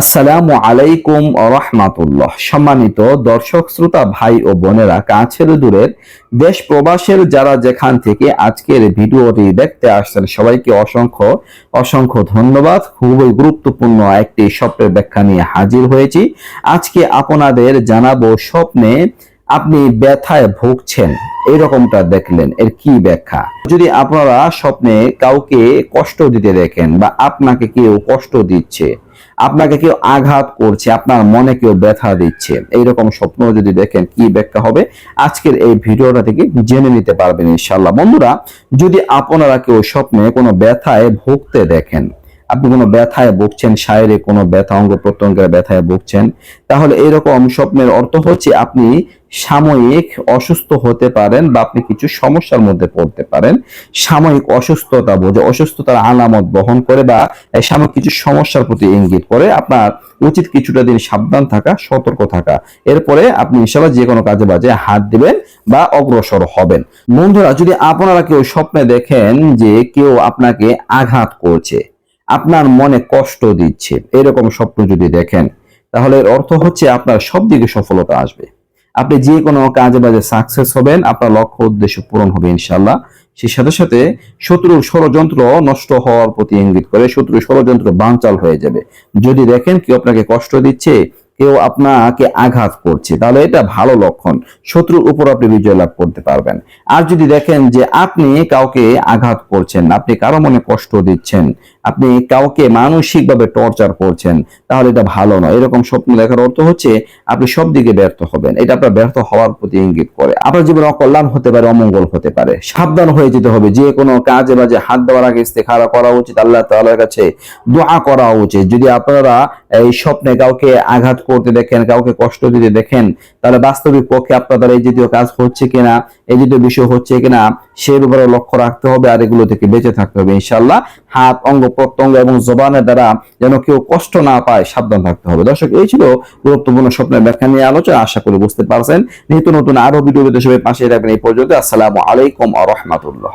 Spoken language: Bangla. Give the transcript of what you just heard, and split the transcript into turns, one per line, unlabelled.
আসসালামু আলাইকুম রহমাতুল্লাহ। সম্মানিত দর্শক, শ্রোতা, ভাই ও বোনেরা, কাছের দূরের দেশ প্রবাসের যারা যেখান থেকে আজকের ভিডিওটি দেখতে আসছেন, সবাইকে অসংখ্য অসংখ্য ধন্যবাদ। খুবই গুরুত্বপূর্ণ একটি স্বপ্নের ব্যাখ্যা নিয়ে হাজির হয়েছি। আজকে আপনাদের জানাব স্বপ্নে আপনি ব্যথায় ভুগছেন, এরকমটা দেখলেন, এর কি ব্যাখ্যা? যদি আপনারা স্বপ্নে কাউকে কষ্ট দিতে দেখেন বা আপনাকে কেউ কষ্ট দিচ্ছে, আপনাকে কেউ আঘাত করছে, আপনার মনে কেউ ব্যথা দিচ্ছে, এইরকম স্বপ্ন যদি দেখেন, কি ব্যাখ্যা হবে? আজকের এই ভিডিওটা থেকে জেনে নিতে পারবেন ইনশাল্লাহ বন্ধুরা, যদি আপনারা কেউ স্বপ্নে কোনো ব্যথায় ভুগতে দেখেন আপনি কোনো ব্যথায় ভুগছেন, শারীরিক কোনো ব্যথা, অঙ্গ প্রত্যঙ্গের ব্যথায় ভুগছেন, তাহলে এরকম স্বপ্নের অর্থ হচ্ছে আপনি সাময়িক অসুস্থ হতে পারেন বা আপনি কিছু সমস্যার মধ্যে পড়তে পারেন। সাময়িক অসুস্থতা বোঝে, অসুস্থতার আলামত বহন করে বা সাময়িক কিছু সমস্যার প্রতি ইঙ্গিত করে। আপনার উচিত কিছুটা দিন সাবধান থাকা, সতর্ক থাকা। এরপরে আপনি ইনশাল্লাহ যে কোনো কাজে বাজে হাত দিবেন বা অগ্রসর হবেন। বন্ধুরা, যদি আপনারা কেউ স্বপ্নে দেখেন যে কেউ আপনাকে আঘাত করছে আপনার মনে কষ্ট দিচ্ছে। এরকম স্বপ্ন যদি দেখেন, তাহলে এর অর্থ হচ্ছে আপনার সব দিকে সফলতা আসবে। আপনি যে কোনো কাজে বাজে সাকসেস হবেন, আপনার লক্ষ্য উদ্দেশ্য পূরণ হবে ইনশাল্লাহ সেই সাথে সাথে শত্রুর ষড়যন্ত্র নষ্ট হওয়ার প্রতি ইঙ্গিত করে শত্রুর ষড়যন্ত্র বানচাল হয়ে যাবে। যদি দেখেন কেউ আপনাকে কষ্ট দিচ্ছে, কেউ আপনাকে আঘাত করছে, তাহলে এটা ভালো লক্ষণ। শত্রুর উপর আপনি বিজয় লাভ করতে পারবেন। আর যদি দেখেন যে আপনি কাউকে আঘাত করছেন, আপনি কারও মনে কষ্ট দিচ্ছেন আপনি কাউকে মানসিকভাবে টর্চার করছেন, তাহলে এটা ভালো নয়। এরকম স্বপ্ন দেখার অর্থ হচ্ছে আপনি সব দিকে ব্যর্থ হবেন। এটা আপনার ব্যর্থ হওয়ার প্রতি ইঙ্গিত করে। আপনার জীবনে অকল্যাণ হতে পারে, অমঙ্গল হতে পারে। সাবধান হয়ে যেতে হবে। যে কোনো কাজে বাজে হাত দেওয়ার আগে ইস্তেখারা করা উচিত, আল্লাহ তাআলার কাছে দোয়া করা উচিত। যদি আপনারা এই স্বপ্নে কাউকে আঘাত করতে দেখেন, কাউকে কষ্ট দিতে দেখেন, তাহলে বাস্তবিক পক্ষে আপনাদের এই জাতীয় কাজ হচ্ছে কিনা, এই জাতীয় বিষয় হচ্ছে কিনা সে ব্যাপারে লক্ষ্য রাখতে হবে আর এগুলো থেকে বেঁচে থাকতে হবে ইনশাল্লাহ হাত, অঙ্গ, প্রত্যঙ্গ এবং জবানের দ্বারা যেন কেউ কষ্ট না পায়, সাবধান থাকতে হবে। দর্শক, এই ছিল গুরুত্বপূর্ণ স্বপ্নের ব্যাখ্যা নিয়ে আলোচনা। আশা করি বুঝতে পারছেন। নিত্য নতুন আরও ভিডিও সবাই পাশে রাখবেন এই পর্যন্ত আসসালামু আলাইকুম আ রহমাতুল্লাহ।